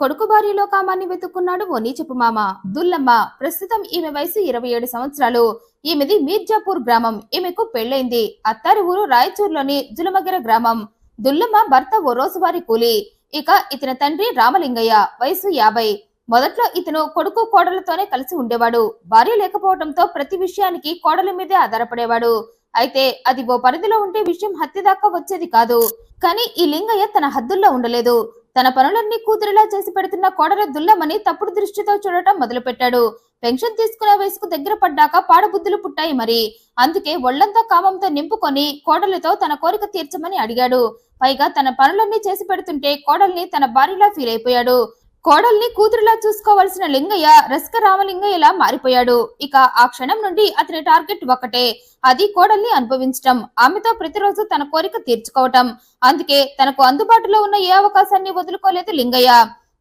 కొడుకు భార్యలో కామాన్ని వెతుక్కున్నాడు ఓ నీచపు మామ. దుల్లమ్మ ప్రస్తుతం ఈమె వయసు ఇరవై ఏడు సంవత్సరాలు. ఈమెది మీర్జాపూర్ గ్రామం. ఈమెకు పెళ్ళైంది అత్తారి ఊరు రాయచూర్లోని జులమగిర గ్రామం. దుల్లమ్మ భర్త ఓ రోజువారి కూలి. ఇక ఇతని తండ్రి రామలింగయ్య వయసు యాభై. మొదట్లో ఇతను కొడుకు కోడలతోనే కలిసి ఉండేవాడు. భార్య లేకపోవడంతో ప్రతి విషయానికి కోడల మీదే ఆధారపడేవాడు. అయితే అది ఓ పరిధిలో ఉంటే విషయం హత్య దాకా వచ్చేది కాదు. కానీ ఈ లింగయ్య తన హద్దుల్లో ఉండలేదు. తన పనులన్నీ కూతురిలా చేసి పెడుతున్న కోడల దుల్లమని తప్పుడు దృష్టితో చూడటం మొదలుపెట్టాడు. పెన్షన్ తీసుకునే వయసుకు దగ్గర పడ్డాక పాడబుద్ధులు పుట్టాయి మరి. అందుకే ఒళ్ళంతా కామంతో నింపుకొని కోడలతో తన కోరిక తీర్చమని అడిగాడు. పైగా తన పనులన్నీ చేసి పెడుతుంటే కోడల్ని తన భార్యలా ఫీల్ అయిపోయాడు కోడల్ని కూతురులా చూసుకోవాల్సిన లింగయ్య రస్క రామలింగయ్యలా మారిపోయాడు. ఇక ఆ క్షణం నుండి అతని టార్గెట్ ఒకటే అది కోడల్ని అనుభవించటం ఆమెతో ప్రతిరోజు తన కోరిక తీర్చుకోవటం. అందుకే తనకు అందుబాటులో ఉన్న ఏ అవకాశాన్ని వదులుకోలేదు లింగయ్య.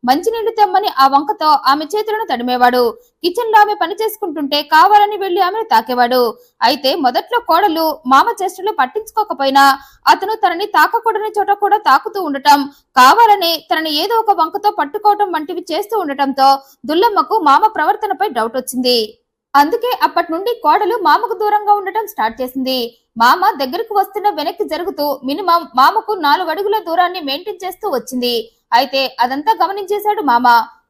మంచినీళ్ళు తెమ్మని ఆ వంకతో ఆమె చేతులను తడిమేవాడు. కిచెన్లో ఆమె పని చేసుకుంటుంటే కావాలని వెళ్ళి ఆమెను తాకేవాడు. అయితే మొదట్లో కోడలు మామ చేష్టలు పట్టించుకోకపోయినా అతను తనని తాకకూడని చోట కూడా తాకుతూ ఉండటం కావాలని తనని ఏదో ఒక వంకతో పట్టుకోవటం వంటివి చేస్తూ ఉండటంతో దుల్లమ్మకు మామ ప్రవర్తనపై డౌట్ వచ్చింది. అందుకే అప్పటి నుండి కోడలు మామకు దూరంగా ఉండటం స్టార్ట్ చేసింది. మామ దగ్గరకు వస్తున్న వెనక్కి జరుగుతూ మినిమం మామకు నాలుగు అడుగుల దూరాన్ని మెయింటైన్ చేస్తూ వచ్చింది. అయితే అదంతా గమనించేశాడు మామ.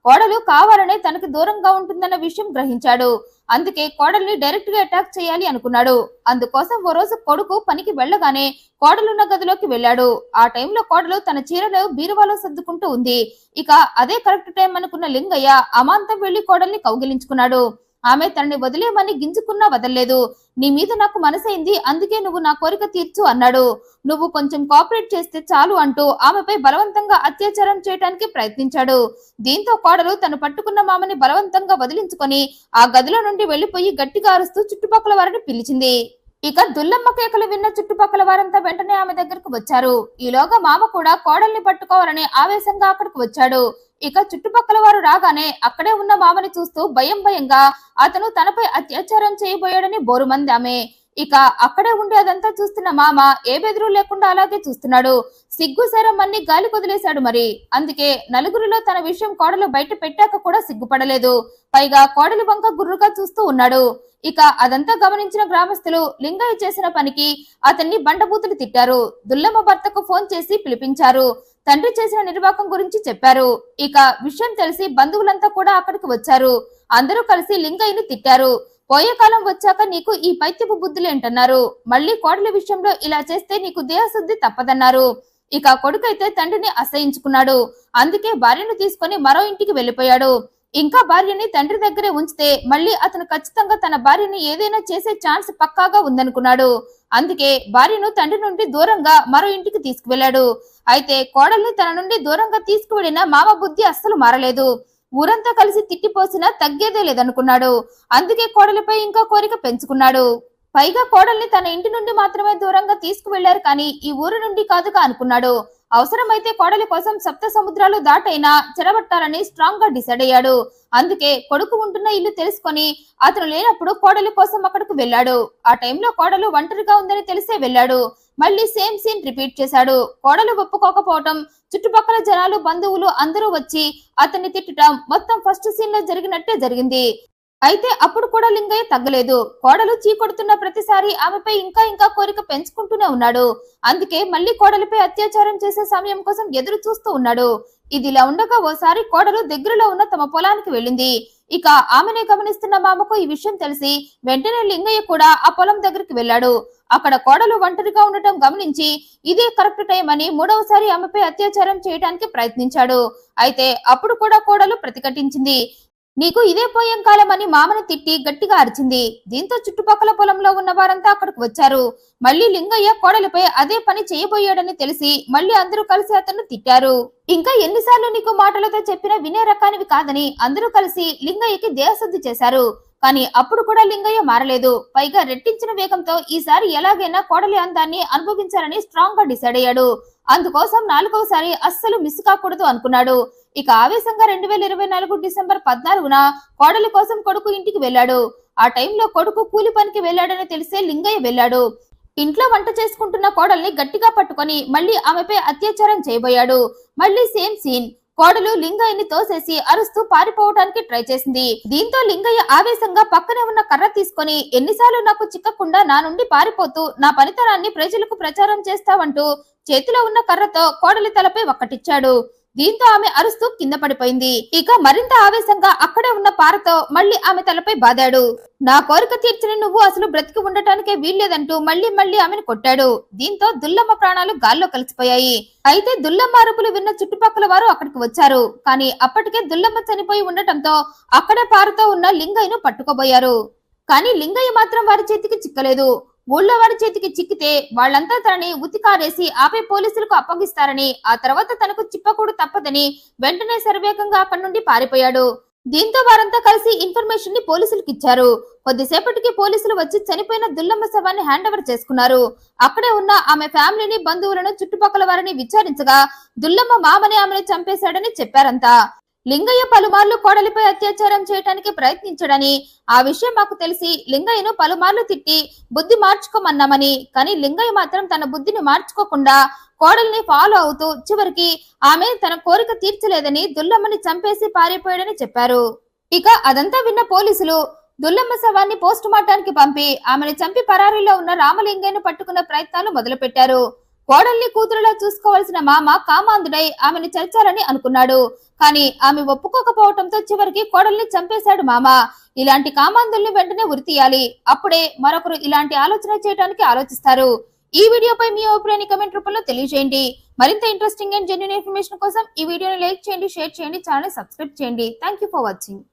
కోడలు కావాలనే తనకు దూరంగా ఉంటుందన్న విషయం గ్రహించాడు. అందుకే కోడల్ని డైరెక్ట్గా అటాక్ చేయాలి అనుకున్నాడు. అందుకోసం ఓ రోజు కొడుకు పనికి వెళ్ళగానే కోడలున్న గదిలోకి వెళ్ళాడు. ఆ టైంలో కోడలు తన చీరలో బీరువాలో సర్దుకుంటూ ఉంది. ఇక అదే కరెక్ట్ టైం అనుకున్న లింగయ్య అమాంతం వెళ్ళి కోడల్ని కౌగిలించుకున్నాడు. ఆమె తనని వదిలేమని గింజుకున్నా వదలలేదు. నీ మీద నాకు మనసైంది అందుకే నువ్వు నా కోరిక తీర్చు అన్నాడు. నువ్వు కొంచెం కోఆపరేట్ చేస్తే చాలు అంటూ ఆమెపై బలవంతంగా అత్యాచారం చేయడానికి ప్రయత్నించాడు. దీంతో కోడలు తను పట్టుకున్న మామని బలవంతంగా వదిలించుకొని ఆ గదిలో నుండి వెళ్ళిపోయి గట్టిగా అరుస్తూ చుట్టుపక్కల వారిని పిలిచింది. ఇక దుల్లమ్మ కేకలు విన్న చుట్టుపక్కల వారంతా వెంటనే ఆమె దగ్గరకు వచ్చారు. ఈలోగా మామ కూడా కోడల్ని పట్టుకోవాలని ఆవేశంగా అక్కడికి వచ్చాడు. ఇక చుట్టుపక్కల వారు రాగానే అక్కడే ఉన్న మామని చూస్తూ భయం భయంగా అతను తనపై అత్యాచారం చేయబోయాడని బోరుమంది ఆమె ఇక అక్కడే ఉండి అదంతా చూస్తున్న మామ ఏ బెదురు లేకుండా అలాగే చూస్తున్నాడు. సిగ్గు శరం అన్ని గాలి కొదిలేశాడు మరి. అందుకే నలుగురిలో తన విషయం కోడలు బయట పెట్టాక కూడా సిగ్గుపడలేదు. పైగా కోడలి వంక గుర్రుగా చూస్తూ ఉన్నాడు. ఇక అదంతా గమనించిన గ్రామస్తులు లింగయ్య చేసిన పనికి అతన్ని బండబూతులు తిట్టారు. దుల్లమ్మ భర్తకు ఫోన్ చేసి పిలిపించారు. తండ్రి చేసిన నిర్వాకం గురించి చెప్పారు. ఇక విషయం తెలిసి బంధువులంతా కూడా అక్కడికి వచ్చారు. అందరూ కలిసి లింగయ్యని తిట్టారు. పోయే కాలం వచ్చాక నీకు ఈ పైత్యపు బుద్ధులేంటన్నారు మళ్ళీ కోడలి విషయంలో ఇలా చేస్తే నీకు దేహశుద్ధి తప్పదన్నారు. ఇక కొడుకైతే తండ్రిని అసహించుకున్నాడు. అందుకే భార్యను తీసుకొని మరో ఇంటికి వెళ్ళిపోయాడు ఇంకా భార్యని తండ్రి దగ్గరే ఉంచితే మళ్ళీ అతను ఖచ్చితంగా తన భార్యని ఏదైనా చేసే ఛాన్స్ పక్కాగా ఉందనుకున్నాడు. అందుకే భార్యను తండ్రి నుండి దూరంగా మరో ఇంటికి తీసుకువెళ్ళాడు అయితే కోడల్ని తన నుండి దూరంగా తీసుకువెళ్ళిన మామ బుద్ధి అస్సలు మారలేదు. ఊరంతా కలిసి తిట్టిపోసినా తగ్గేదే లేదనుకున్నాడు. అందుకే కోడలిపై ఇంకా కోరిక పెంచుకున్నాడు. పైగా కోడల్ని తన ఇంటి నుండి మాత్రమే దూరంగా తీసుకువెళ్ళారు కానీ ఈ ఊరు నుండి కాదుగా అనుకున్నాడు. అవసరమైతే కోడలి కోసం సప్త సముద్రాలు దాటైనా చెరబట్టాలని స్ట్రాంగ్గా డిసైడ్ అయ్యాడు. అందుకే కొడుకు ఉంటున్న ఇల్లు తెలుసుకొని అతను లేనప్పుడు కోడలి కోసం అక్కడికి వెళ్ళాడు. ఆ టైంలో కోడలు ఒంటరిగా ఉందని తెలిసే వెళ్ళాడు. మళ్ళీ సేమ్ సీన్ రిపీట్ చేశాడు. కోడలు ఒప్పుకోకపోవటం చుట్టుపక్కల జనాలు బంధువులు అందరూ వచ్చి అతన్ని తిట్టడం మొత్తం ఫస్ట్ సీన్లో జరిగినట్టే జరిగింది. అయితే అప్పుడు కూడా లింగయ్య తగ్గలేదు. కోడలు చీకొడుతున్న ప్రతిసారి ఆమెపై ఇంకా ఇంకా కోరిక పెంచుకుంటూనే ఉన్నాడు. అందుకే మళ్ళీ కోడలిపై అత్యాచారం చేసే సమయం కోసం ఎదురు చూస్తూ ఉన్నాడు. ఇదిలా ఉండగా ఓసారి కోడలు దగ్గరలో ఉన్న తమ పొలానికి వెళ్ళింది. ఇక ఆమెనే గమనిస్తున్న మామకు ఈ విషయం తెలిసి వెంటనే లింగయ్య కూడా ఆ పొలం దగ్గరికి వెళ్ళాడు. అక్కడ కోడలు ఒంటరిగా ఉండటం గమనించి ఇదే కరెక్ట్ టైం అని మూడవసారి ఆమెపై అత్యాచారం చేయడానికి ప్రయత్నించాడు. అయితే అప్పుడు కూడా కోడలు ప్రతిఘటించింది. నీకు ఇదే పోయం కాలం అని మామని తిట్టి గట్టిగా అరిచింది. దీంతో చుట్టుపక్కల పొలంలో ఉన్న వారంతా అక్కడికి వచ్చారు. మళ్ళీ లింగయ్య కోడలిపై అదే పని చేయబోయాడని తెలిసి మళ్ళీ అందరూ కలిసి అతను తిట్టారు. ఇంకా ఎన్నిసార్లు నీకు మాటలతో చెప్పినా వినే రకానివి కాదని అందరూ కలిసి లింగయ్యకి దేహశుద్ధి చేశారు. కానీ అప్పుడు కూడా లింగయ్య మారలేదు. పైగా రెట్టించిన వేగంతో ఈసారి ఎలాగైనా కోడలి అందాన్ని అనుభవించాలని స్ట్రాంగ్గా డిసైడ్ అయ్యాడు. అందుకోసం నాలుగవసారి అస్సలు మిస్ కాకూడదు అనుకున్నాడు. ఇక ఆవేశంగా రెండు వేల ఇరవై నాలుగు డిసెంబర్ పద్నాలుగున కోడలి కోసం కొడుకు ఇంటికి వెళ్ళాడు. ఆ టైంలో కొడుకు కూలి పనికి వెళ్ళాడని తెలిసే లింగయ్య వెళ్ళాడు. ఇంట్లో వంట చేసుకుంటున్న కోడల్ని గట్టిగా పట్టుకొని మళ్ళీ ఆమెపై అత్యాచారం చేయబోయాడు. మళ్ళీ సేమ్ సీన్. కోడలు లింగయ్యని తోసేసి అరుస్తూ పారిపోవడానికి ట్రై చేసింది. దీంతో లింగయ్య ఆవేశంగా పక్కనే ఉన్న కర్ర తీసుకొని ఎన్నిసార్లు నాకు చిక్కకుండా నా నుండి పారిపోతూ నా పనితనాన్ని ప్రజలకు ప్రచారం చేస్తావంటూ చేతిలో ఉన్న కర్రతో కోడలి తలపై ఒక్కటిచ్చాడు. దీంతో ఆమె అరుస్తూ కింద పడిపోయింది. ఇక మరింత ఆవేశంగా అక్కడే ఉన్న పారతో మళ్ళీ ఆమె తలపై బాదాడు. నా కోరిక తీర్చిన నువ్వు అసలు బ్రతికి ఉండటానికే వీల్లేదంటూ మళ్ళీ మళ్ళీ ఆమెను కొట్టాడు. దీంతో దుల్లమ్మ ప్రాణాలు గాల్లో కలిసిపోయాయి. అయితే దుల్లమ్మ అరుపులు విన్న చుట్టుపక్కల వారు అక్కడికి వచ్చారు. కానీ అప్పటికే దుల్లమ్మ చనిపోయి ఉండటంతో అక్కడే పారతో ఉన్న లింగయ్యను పట్టుకోబోయారు. కానీ లింగయ్య మాత్రం వారి చేతికి చిక్కలేదు. ఊళ్ళో వారి చేతికి చిక్కితే వాళ్ళంతా తనని ఉతికారేసి ఆపై పోలీసులకు అప్పగిస్తారని ఆ తర్వాత తనకు చిప్పకూడు తప్పదని వెంటనే శరవేగంగా అక్కడి నుండి పారిపోయాడు. దీంతో వారంతా కలిసి ఇన్ఫర్మేషన్ని పోలీసులకు ఇచ్చారు. కొద్దిసేపటికి పోలీసులు వచ్చి చనిపోయిన దుల్లమ్మ శవాన్ని హ్యాండ్ ఓవర్ చేసుకున్నారు. అక్కడే ఉన్న ఆమె ఫ్యామిలీని బంధువులను చుట్టుపక్కల వారిని విచారించగా దుల్లమ్మ మామని ఆమెను చంపేశాడని చెప్పారంతా. లింగయ్య పలుమార్లు కోడలిపై అత్యాచారం చేయడానికి ప్రయత్నించడని ఆ విషయం మాకు తెలిసి లింగయ్యను పలుమార్లు తిట్టి బుద్ధి మార్చుకోమన్నామని కానీ లింగయ్య మాత్రం తన బుద్ధిని మార్చుకోకుండా కోడల్ని ఫాలో అవుతూ చివరికి ఆమె తన కోరిక తీర్చలేదని దుల్లమ్మని చంపేసి పారిపోయాడని చెప్పారు. ఇక అదంతా విన్న పోలీసులు దుల్లమ్మ శవాన్ని పోస్ట్ మార్టానికి పంపి ఆమెను చంపి పరారీలో ఉన్న రామలింగయ్యను పట్టుకునే ప్రయత్నాలు మొదలుపెట్టారు. కోడల్ని కూతురులా చూసుకోవాల్సిన మామ కామాంధుడై ఆమెను చేర్చాలని అనుకున్నాడు. కానీ ఆమె ఒప్పుకోకపోవటంతో చివరికి కోడల్ని చంపేశాడు మామ. ఇలాంటి కామాంధుల్ని వెంటనే ఉరితీయాలి. అప్పుడే మరొకరు ఇలాంటి ఆలోచన చేయడానికి ఆలోచిస్తారు. ఈ వీడియోపై మీ అభిప్రాయాన్ని కమెంట్ రూపంలో తెలియజేయండి. మరింత ఇంట్రెస్టింగ్ అండ్ జెన్యున్ ఇన్ఫర్మేషన్ కోసం ఈ వీడియోని లైక్ చేయండి షేర్ చేయండి ఛానల్ సబ్స్క్రైబ్ చేయండి. Thank you for watching